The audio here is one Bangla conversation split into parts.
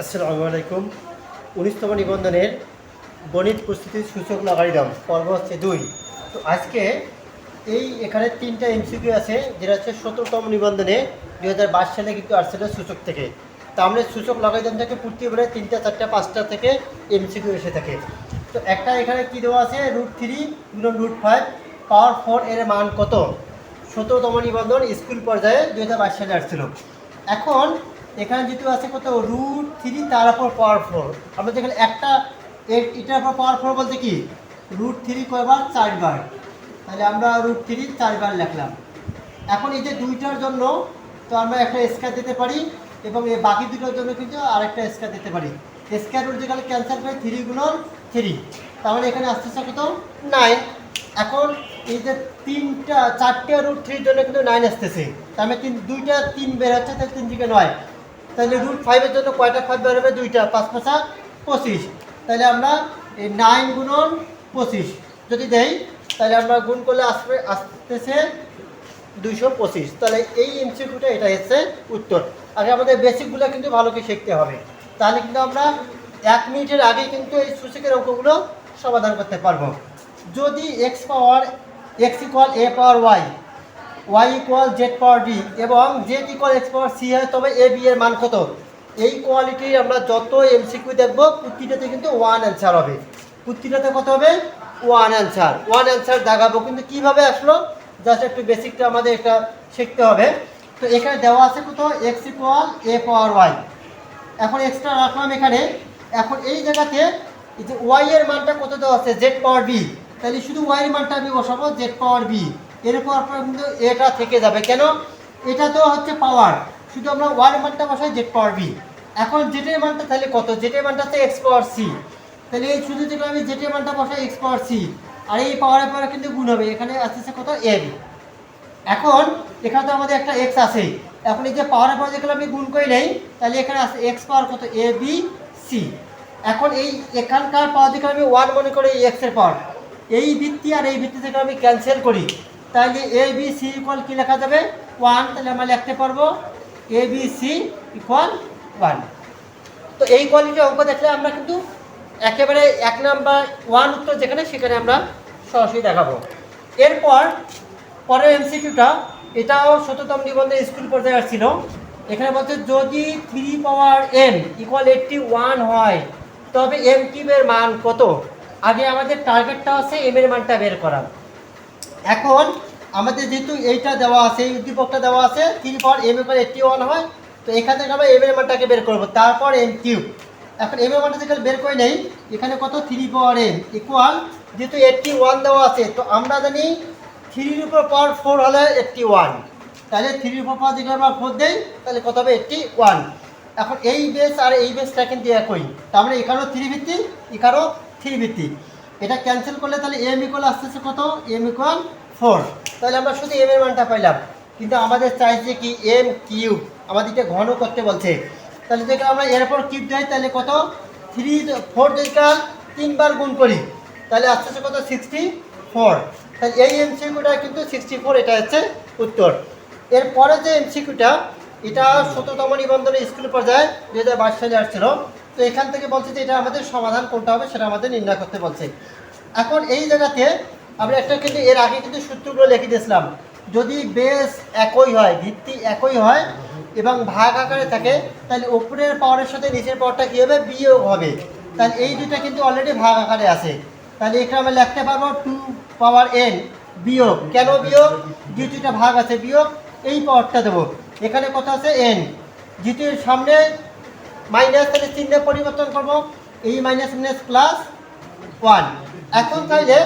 আসসালামু আলাইকুম। উনিশতম নিবন্ধনের গণিত প্রস্তুতির সূচক লগারিদম, পর্ব হচ্ছে দুই। তো আজকে এই এখানে তিনটা এমসিকিউ আছে, যেটা হচ্ছে সতেরোতম নিবন্ধনে দুই হাজার বাইশ সালে কিন্তু আসছিল সূচক থেকে। তা আমরা সূচক লগারিদম থেকে পূর্তি বলে তিনটা, চারটা, পাঁচটা থেকে এমসিকিউ এসে থাকে। তো একটা এখানে কি দেওয়া আছে? রুট থ্রি গুণন রুট ফাইভ পাওয়ার ফোর এর মান কত? সতেরোতম নিবন্ধন স্কুল পর্যায়ে দুই হাজার বাইশ সালে আসছিল। এখন এখানে যেহেতু আছে কত? রুট থ্রি তার উপর পাওয়ার ফোর আমরা যেখানে একটা এটার উপর পাওয়ার ফোর বলতে কি? রুট থ্রি কয়বার? চারবার। তাহলে আমরা রুট থ্রি চারবার লিখলাম। এখন এই যে দুইটার জন্য তো আমরা একটা স্কোয়ার দিতে পারি এবং এই বাকি দুটোর জন্য কিন্তু আরেকটা স্কোয়ার দিতে পারি। স্কোয়ার রুট যেখানে ক্যান্সেল করে থ্রি গুণন থ্রি তাহলে এখানে আসতেছে কত? নাইন এখন এই যে তিনটা, চারটে রুট থ্রির জন্য কিন্তু নাইন আসতেছে। তার মানে তিন, দুইটা তিন বের হচ্ছে, তাহলে তিন থেকে নয়। তাহলে রুট ফাইভের জন্য কয়টা ফাইভ বেরোবে? দুইটা, পাঁচ পাঁচা পঁচিশ। তাহলে আমরা এই নাইন গুণন পঁচিশ। যদি দেই, তাহলে আমরা গুণ করলে আসবে, আসতেছে দুইশো পঁচিশ। তাহলে এই এমসিকিউটা এটা হচ্ছে উত্তর। আগে আমাদের বেসিকগুলো কিন্তু ভালো করে শিখতে হবে। তাহলে কিন্তু আমরা এক মিনিটের আগে কিন্তু এই সূচকের অঙ্কগুলো সমাধান করতে পারব। যদি x power x equal a power y y equal z power d এবং z equal x power c হয়, তবে এ বি এর মান কত? এই কোয়ালিটির আমরা যত এম এমসিকিউ দেখব প্রতিটাতে কিন্তু ওয়ান অ্যান্সার হবে। প্রতিটাতে কত হবে? ওয়ান অ্যান্সার ওয়ান অ্যান্সার দাগাবো কিন্তু কীভাবে আসলো? জাস্ট একটু বেসিকটা আমাদের এটা শিখতে হবে। তো এখানে দেওয়া আছে কত? X equal a power y এখন এক্সট্রা রাখলাম এখানে। এখন এই জায়গাতে যে ওয়াই এর মানটা কত দেওয়া আছে? জেড পাওয়ার বি তাহলে শুধু ওয়াই এর মানটা আমি বসাবো জেড পাওয়ার বি এরপর আপনার কিন্তু এটা থেকে যাবে। কেন? এটা তো হচ্ছে পাওয়ার শুধু আমরা এর মানটা বসাই জেড পাওয়ার বি এখন জেটের মানটা তাহলে কত? জেটের মানটা হচ্ছে এক্স পাওয়ার সি তাহলে এই শুধু যেগুলো আমি জেটের মানটা বসাই এক্স পাওয়ার সি আর এই পাওয়ারের পরে কিন্তু গুণ হবে। এখানে আসতেছে কত? এ বি এখন এখানে তো আমাদের একটা এক্স আছে। এখন এই যে পাওয়ারের পরে যেগুলো আমি গুণ করে নেই, তাহলে এখানে আছে এক্স পাওয়ার কত? এ বি সি এখন এই এখানকার পাওয়ার যেগুলো আমি ওয়ান মনে করি এই এক্সের পাওয়ার এই ভিত্তি আর এই ভিত্তি থেকে আমি ক্যান্সেল করি তাহলে এ বি সি ইকুয়াল কী লেখা যাবে? ওয়ান তাহলে আমরা লিখতে পারব a b c equal one তো এই কোয়ালিটির অঙ্ক দেখলে আমরা কিন্তু একেবারে এক নাম্বার ওয়ান উত্তর যেখানে, সেখানে আমরা সরাসরি দেখাবো। এরপর পরের এমসিকিউটা এটাও শততম নিবন্ধে স্কুল পর্যায়ে আসছিল। এখানে বলছে, যদি three power m equal eighty one হয়, তবে এম কিউবের মান কত? আগে আমাদের টার্গেটটা আছে এম এর মানটা বের করা। এখন আমাদের যেহেতু এইটা দেওয়া আছে, এই উদ্দীপকটা দেওয়া আছে থ্রি পাওয়ার এম এর এইটটি ওয়ান হয়, তো এখান থেকে আমরা এম এর মানটাকে বের করব। তারপর এম কিউব এখন এম এর মানটা যেখানে বের করে নেই, এখানে কত? থ্রি পাওয়ার এম ইকুয়াল যেহেতু এইটটি ওয়ান দেওয়া আছে, তো আমরা জানি থ্রির উপর পাওয়ার ফোর হলে এইটটি ওয়ান তাহলে থ্রির উপর পাওয়ার যেখানে আমরা ফোর দেই, তাহলে কত হবে? এইটটি ওয়ান এখন এই বেস আর এই বেসটা কিন্তু একই। তার মানে এখানেও থ্রি ভিত্তি এখানেও থ্রি ভিত্তি এটা ক্যান্সেল করলে তাহলে এম ইকুয়াল আসতেছে কত? এম ইকুয়াল ফোর তাহলে আমরা শুধু এম এর মানটা পাইলাম। কিন্তু আমাদের চাইছে কি? এম কিউব আমাদেরকে ঘন করতে বলছে। তাহলে যদি আমরা এরপর কিউব দেয় তাহলে কত? থ্রি ফোর যদি তিনবার গুণ করি। তাহলে আসতেছে কত? সিক্সটি ফোর তাহলে এই এমসিকিউটা কিন্তু সিক্সটি ফোর এটা হচ্ছে উত্তর। এরপরে যে এমসিকিউটা এটা শততম নিবন্ধনের স্কুল পর্যায়ে দু হাজার বাইশ সালে আসছিল। তো এখান থেকে বলছে যে এটা আমাদের সমাধান কোনটা হবে সেটা আমাদের নির্ণয় করতে বলছে। এখন এই জায়গাতে আমরা একটা কিন্তু এর আগে কিন্তু সূত্রগুলো লিখে দিয়েছিলাম, যদি বেস একই হয়, ভিত্তি একই হয় এবং ভাগ আকারে থাকে, তাহলে উপরের পাওয়ারের সাথে নিচের পাওয়ারটা কী হবে? বিয়োগ হবে। তাহলে এই দুটা কিন্তু অলরেডি ভাগ আকারে আছে। তাহলে এখানে আমরা লিখতে পারব টু পাওয়ার এন বিয়োগ। কেন বিয়োগ? এটা ভাগ আছে, বিয়োগ। এই পাওয়ারটা দেবো। এখানে কত আছে? এন এর সামনে মাইনাস তাহলে চিহ্ন পরিবর্তন করব। এই মাইনাস মাইনাস প্লাস ওয়ান এখন তাইলে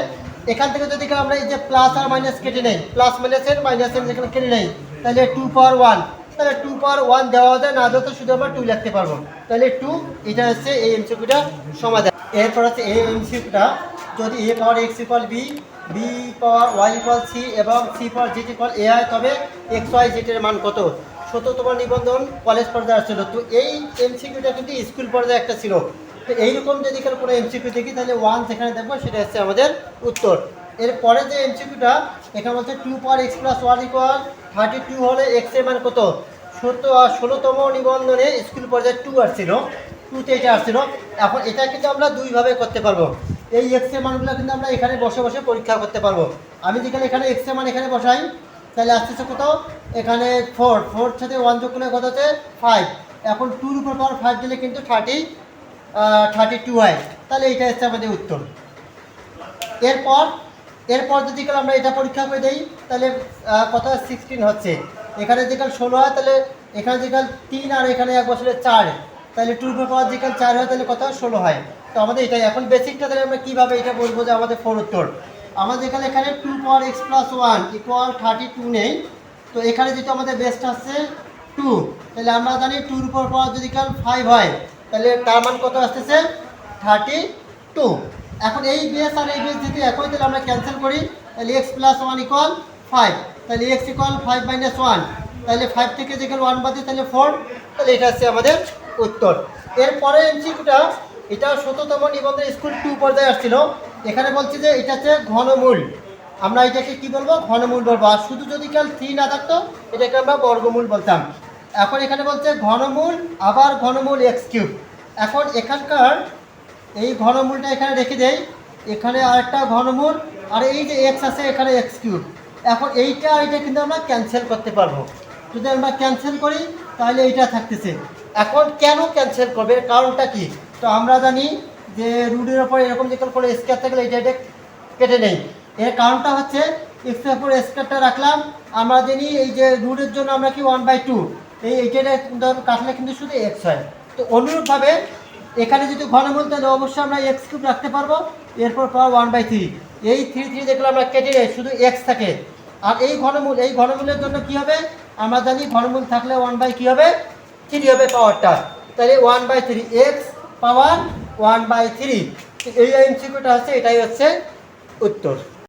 এখান থেকে যদি আমরা এই যে প্লাস আর মাইনাস কেটে নেই প্লাস মাইনাসের মাইনাসের যেখানে কেটে নেই তাহলে টু পাওয়ার ওয়ান তাহলে টু পাওয়ার ওয়ান দেওয়া যায়, না দেওয়া শুধু আমরা টু লিখতে পারব। তাহলে টু এটা হচ্ছে এই এমসিকিউটা সমাধান। এরপর হচ্ছে এই এমসিকিউটা যদি a power x equal b b power y equal c এবং c power z equal a হয়, তবে এক্স ওয়াই জেডের মান কত? সততম নিবন্ধন কলেজ পর্যায়ে আসছিল। তো এই এমসিকিউটা কিন্তু স্কুল পর্যায়ে একটা ছিল। তো এইরকম যদি এখানে কোনো এমসিকিউ দেখি, তাহলে ওয়ান যেখানে দেখব, সেটা হচ্ছে আমাদের উত্তর। এরপরে যে এমসিকিউটা এখানে বলছে two power x plus one equal thirty two হলে এক্সের মান কত? সত্য আর ষোলোতম নিবন্ধনে স্কুল পর্যায়ে টু আসছিল। টুতে এটা আসছিল। এখন এটা কিন্তু আমরা দুইভাবে করতে পারব। এই এক্সের মানগুলো কিন্তু আমরা এখানে বসে বসে পরীক্ষা করতে পারব। আমি যেখানে এখানে এক্সের মান এখানে বসাই। তাহলে আসতেছে কত এখানে ফোর ফোর সাথে ওয়ান যোগ করলে কত হচ্ছে? ফাইভ এখন টুর উপর পাওয়ার ফাইভ দিলে কিন্তু থার্টি থার্টি টু হয় তাহলে এইটা হচ্ছে আমাদের উত্তর। এরপর এরপর যদি আমরা এটা পরীক্ষা করে দিই, তাহলে কত? সিক্সটিন হচ্ছে। এখানে যেকাল ষোলো হয়, তাহলে এখানে যেকাল তিন আর এখানে এক বছরে চার। তাহলে টু উপর পাওয়ার যেকাল চার হয়, তাহলে কত? ষোলো হয়। তো আমাদের এটাই। এখন বেসিকটা তাহলে আমরা কীভাবে এটা বলব যে আমাদের ফোর উত্তর? আমাদের এখানে এখানে two power x plus one equal thirty two নেই। তো এখানে যেহেতু আমাদের বেস্ট আসছে টু তাহলে আমরা জানি টুর উপর পাওয়ার যদি কাল ফাইভ হয়, তাহলে তার মান কত আসতেছে? থার্টি টু এখন এই বেস আর এই বেস যদি একই, তাহলে আমরা ক্যান্সেল করি, তাহলে x plus one equal five তাহলে x equal five minus one তাহলে ফাইভ থেকে যেখানে ওয়ান বাদে তাহলে ফোর তাহলে এটা হচ্ছে আমাদের উত্তর। এরপরে এমসিকিউটা এটা শততম নিবন্ধন স্কুল টু পর্যায়ে আসছিল। এখানে বলছি যে এটা হচ্ছে ঘনমূল আমরা এটাকে কি বলব? ঘনমূল বলব। আর শুধু যদি কাল থ্রি না থাকতো, এটাকে আমরা বর্গমূল বলতাম। এখন এখানে বলছে ঘনমূল আবার ঘনমূল এক্স কিউব এখন এখানকার এই ঘনমূলটা এখানে রেখে দেই। এখানে আরেকটা ঘনমূল আর এই যে এক্স আছে এখানে এক্স কিউব এখন এইটা এটা কিন্তু আমরা ক্যান্সেল করতে পারব। যদি আমরা ক্যান্সেল করি, তাহলে এইটা থাকতেছে। এখন কেন ক্যান্সেল করবে? কারণটা কি? তো আমরা জানি যে রুটের ওপর এরকম যে কোনো স্কেয়ার থাকলে এটা এটা কেটে নেই। এর কারণটা হচ্ছে, এক্সের উপর স্কেয়ারটা রাখলাম, আমরা জানি এই যে রুটের জন্য আমরা কি ওয়ান বাই টু এই এইটা কাটলে কিন্তু শুধু এক্স হয়। তো অনুরূপভাবে এখানে যদি ঘন ঘনমূল, তাহলে অবশ্যই আমরা এক্স কিউব রাখতে পারব, এরপর পাওয়ার ওয়ান বাই থ্রি এই থ্রি থ্রি যেগুলো আমরা কেটে নেই, শুধু এক্স থাকে। আর এই ঘনমূল, এই ঘনমূলের জন্য কি হবে? আমরা জানি ঘনমূল থাকলে ওয়ান বাই কী হবে থ্রি হবে পাওয়ারটা। তাহলে one by three x power one by three এই এমসিকিউটা আছে এটাই হচ্ছে উত্তর।